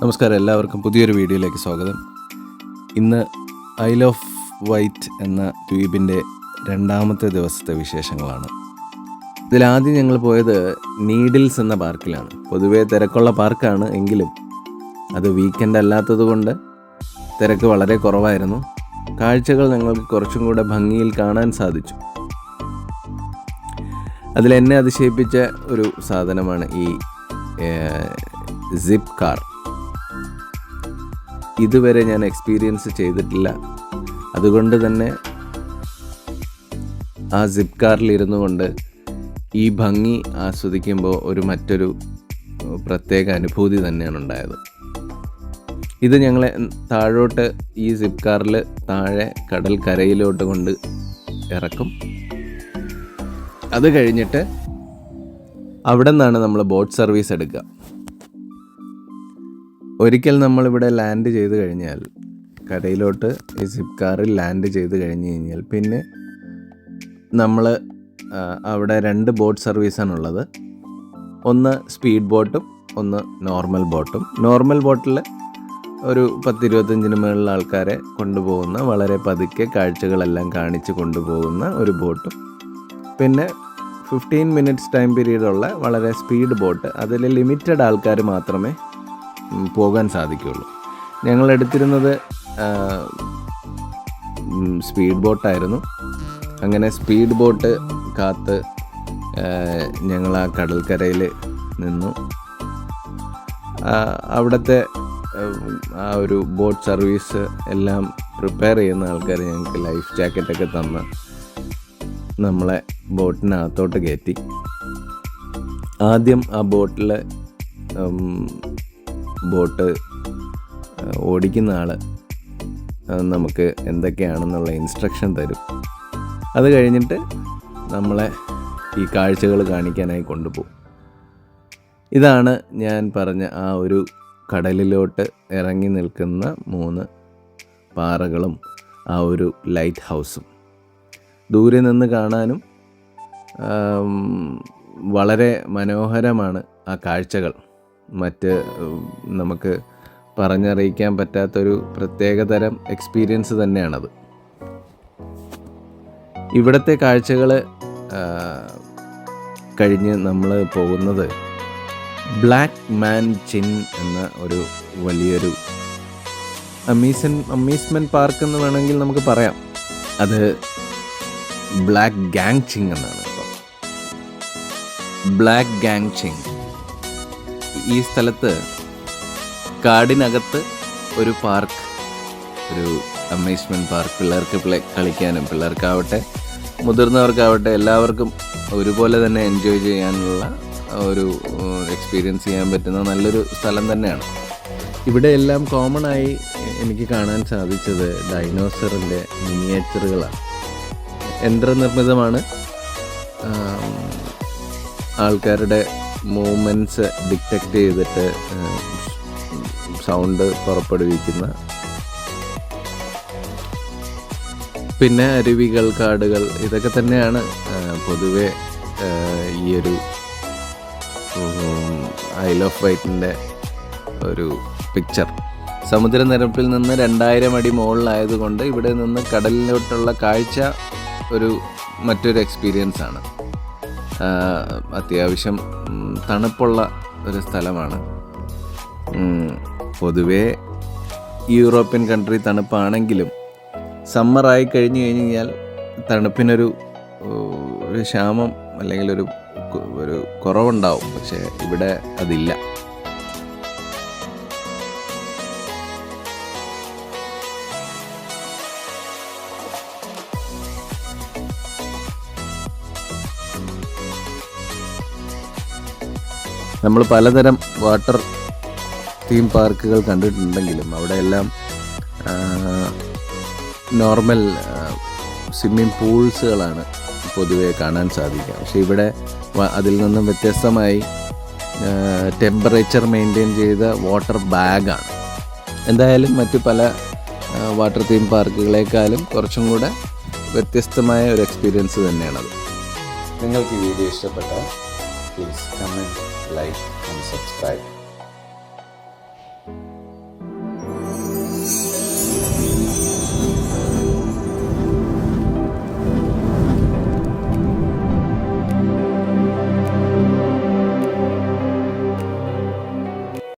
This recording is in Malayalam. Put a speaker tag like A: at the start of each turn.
A: നമസ്കാരം എല്ലാവർക്കും പുതിയൊരു വീഡിയോയിലേക്ക് സ്വാഗതം. ഇന്ന് ഐൽ ഓഫ് വൈറ്റ് എന്ന ദ്വീപിന്റെ രണ്ടാമത്തെ ദിവസത്തെ വിശേഷങ്ങളാണ്. ഇതിലാദ്യം ഞങ്ങൾ പോയത് നീഡിൽസ് എന്ന പാർക്കിലാണ്. പൊതുവേ തിരക്കുള്ള പാർക്കാണ് എങ്കിലും അത് വീക്കെൻഡ് അല്ലാത്തത് കൊണ്ട് തിരക്ക് വളരെ കുറവായിരുന്നു. കാഴ്ചകൾ ഞങ്ങൾക്ക് കുറച്ചും കൂടെ ഭംഗിയിൽ കാണാൻ സാധിച്ചു. അതിലെന്നെ അതിശയിപ്പിച്ച ഒരു സാധനമാണ് ഈ സിപ്പ് കാർ ഇതുവരെ ഞാൻ എക്സ്പീരിയൻസ് ചെയ്തിട്ടില്ല. അതുകൊണ്ട് തന്നെ ആ സിപ്പ് കാറിൽ കൊണ്ട് ഈ ഭംഗി ആസ്വദിക്കുമ്പോൾ ഒരു മറ്റൊരു പ്രത്യേക അനുഭൂതി തന്നെയാണ് ഉണ്ടായത്. ഇത് ഞങ്ങളെ താഴോട്ട് ഈ സിപ്പ് കാറിൽ താഴെ കടൽ കരയിലോട്ട് കൊണ്ട് ഇറക്കും. അത് കഴിഞ്ഞിട്ട് അവിടെ നിന്നാണ് നമ്മൾ ബോട്ട് സർവീസ് എടുക്കുക. ഒരിക്കൽ നമ്മളിവിടെ ലാൻഡ് ചെയ്ത് കഴിഞ്ഞാൽ കരയിലോട്ട് ഈ സിപ്പ് കാറിൽ ലാൻഡ് ചെയ്ത് കഴിഞ്ഞ് കഴിഞ്ഞാൽ പിന്നെ നമ്മൾ അവിടെ രണ്ട് ബോട്ട് സർവീസാണുള്ളത് ഒന്ന് സ്പീഡ് ബോട്ടും ഒന്ന് നോർമൽ ബോട്ടും നോർമൽ ബോട്ടിൽ ഒരു പത്തിരുപത്തഞ്ചിന് മുകളിലുള്ള ആൾക്കാരെ കൊണ്ടുപോകുന്ന വളരെ പതുക്കെ കാഴ്ചകളെല്ലാം കാണിച്ച് കൊണ്ടുപോകുന്ന ഒരു ബോട്ടും പിന്നെ ഫിഫ്റ്റീൻ മിനിറ്റ്സ് ടൈം പീരീഡുള്ള വളരെ സ്പീഡ് ബോട്ട് അതിൽ ലിമിറ്റഡ് ആൾക്കാർ മാത്രമേ പോകാൻ സാധിക്കുകയുള്ളൂ. ഞങ്ങൾ എടുത്തിരുന്നത് സ്പീഡ് ബോട്ടായിരുന്നു അങ്ങനെ സ്പീഡ് ബോട്ട് കാത്ത് ഞങ്ങൾ ആ കടൽക്കരയിൽ നിന്നു. അവിടുത്തെ ആ ഒരു ബോട്ട് സർവീസ് എല്ലാം പ്രിപ്പയർ ചെയ്യുന്ന ആൾക്കാർ ഞങ്ങൾക്ക് ലൈഫ് ജാക്കറ്റൊക്കെ തന്ന് നമ്മളെ ബോട്ടിനകത്തോട്ട് കയറ്റി. ആദ്യം ആ ബോട്ടിൽ ബോട്ട് ഓടിക്കുന്ന ആൾ നമുക്ക് എന്തൊക്കെയാണെന്നുള്ള ഇൻസ്ട്രക്ഷൻ തരും. അത് കഴിഞ്ഞിട്ട് നമ്മളെ ഈ കാഴ്ചകൾ കാണിക്കാനായി കൊണ്ടുപോകും. ഇതാണ് ഞാൻ പറഞ്ഞ ആ ഒരു കടലിലോട്ട് ഇറങ്ങി നിൽക്കുന്ന മൂന്ന് പാറകളും ആ ഒരു ലൈറ്റ് ഹൗസും ദൂരെ നിന്ന് കാണാനും വളരെ മനോഹരമാണ് ആ കാഴ്ചകൾ. മറ്റ് നമുക്ക് പറഞ്ഞറിയിക്കാൻ പറ്റാത്തൊരു പ്രത്യേകതരം എക്സ്പീരിയൻസ് തന്നെയാണത്. ഇവിടുത്തെ കാഴ്ചകൾ കഴിഞ്ഞ് നമ്മൾ പോകുന്നത് ബ്ലാക്ക് മാൻ ചിൻ എന്ന ഒരു വലിയൊരു അമ്യൂസൻ അമ്യൂസ്മെന്റ് പാർക്ക് എന്ന് വേണമെങ്കിൽ നമുക്ക് പറയാം. അത് ബ്ലാക്ക് ഗാങ് ചിങ് എന്നാണ് ബ്ലാക്ക് ഗാങ് ചിങ് ഈ സ്ഥലത്ത് കാടിനകത്ത് ഒരു പാർക്ക് ഒരു അമ്യൂസ്മെന്റ് പാർക്ക് പിള്ളേർക്ക് പ്ലേ കളിക്കാനും പിള്ളേർക്കാവട്ടെ മുതിർന്നവർക്കാവട്ടെ എല്ലാവർക്കും ഒരുപോലെ തന്നെ എൻജോയ് ചെയ്യാനുള്ള ഒരു എക്സ്പീരിയൻസ് ചെയ്യാൻ പറ്റുന്ന നല്ലൊരു സ്ഥലം തന്നെയാണ്. ഇവിടെ എല്ലാം കോമൺ ആയി എനിക്ക് കാണാൻ സാധിച്ചത് ഡൈനോസറിന്റെ മിനിയേച്ചറുകളാണ് യന്ത്രനിർമ്മിതമാണ്. ആൾക്കാരുടെ മൂവ്മെന്റ്സ് ഡിറ്റക്റ്റ് ചെയ്തിട്ട് സൗണ്ട് പുറപ്പെടുവിക്കുന്ന പിന്നെ അരുവികൾ കാടുകൾ ഇതൊക്കെ തന്നെയാണ് പൊതുവെ ഈ ഒരു ഐൽ ഓഫ് വൈറ്റിന്റെ ഒരു പിക്ചർ സമുദ്രനിരപ്പിൽ നിന്ന് രണ്ടായിരം അടി മുകളിലായതുകൊണ്ട് ഇവിടെ നിന്ന് കടലിലോട്ടുള്ള കാഴ്ച ഒരു മറ്റൊരു എക്സ്പീരിയൻസ് ആണ്. അത്യാവശ്യം തണുപ്പുള്ള ഒരു സ്ഥലമാണ്. പൊതുവേ യൂറോപ്യൻ കൺട്രി തണുപ്പാണെങ്കിലും സമ്മറായി കഴിഞ്ഞ് കഴിഞ്ഞാൽ തണുപ്പിനൊരു ഒരു ക്ഷാമം അല്ലെങ്കിൽ ഒരു ഒരു കുറവുണ്ടാവും. പക്ഷേ ഇവിടെ അതില്ല. നമ്മൾ പലതരം വാട്ടർ തീം പാർക്കുകൾ കണ്ടിട്ടുണ്ടെങ്കിലും അവിടെയെല്ലാം നോർമൽ സ്വിമ്മിംഗ് പൂൾസുകളാണ് പൊതുവെ കാണാൻ സാധിക്കുക. പക്ഷേ ഇവിടെ അതിൽ നിന്നും വ്യത്യസ്തമായി ടെമ്പറേച്ചർ മെയിന്റെയിൻ ചെയ്ത വാട്ടർ ബാഗാണ് എന്തായാലും മറ്റു പല വാട്ടർ തീം പാർക്കുകളെക്കാളും കുറച്ചും കൂടെ വ്യത്യസ്തമായ ഒരു എക്സ്പീരിയൻസ് തന്നെയാണത്. നിങ്ങൾക്ക് ഈ വീഡിയോ ഇഷ്ടപ്പെട്ടാൽ Please comment, like and subscribe.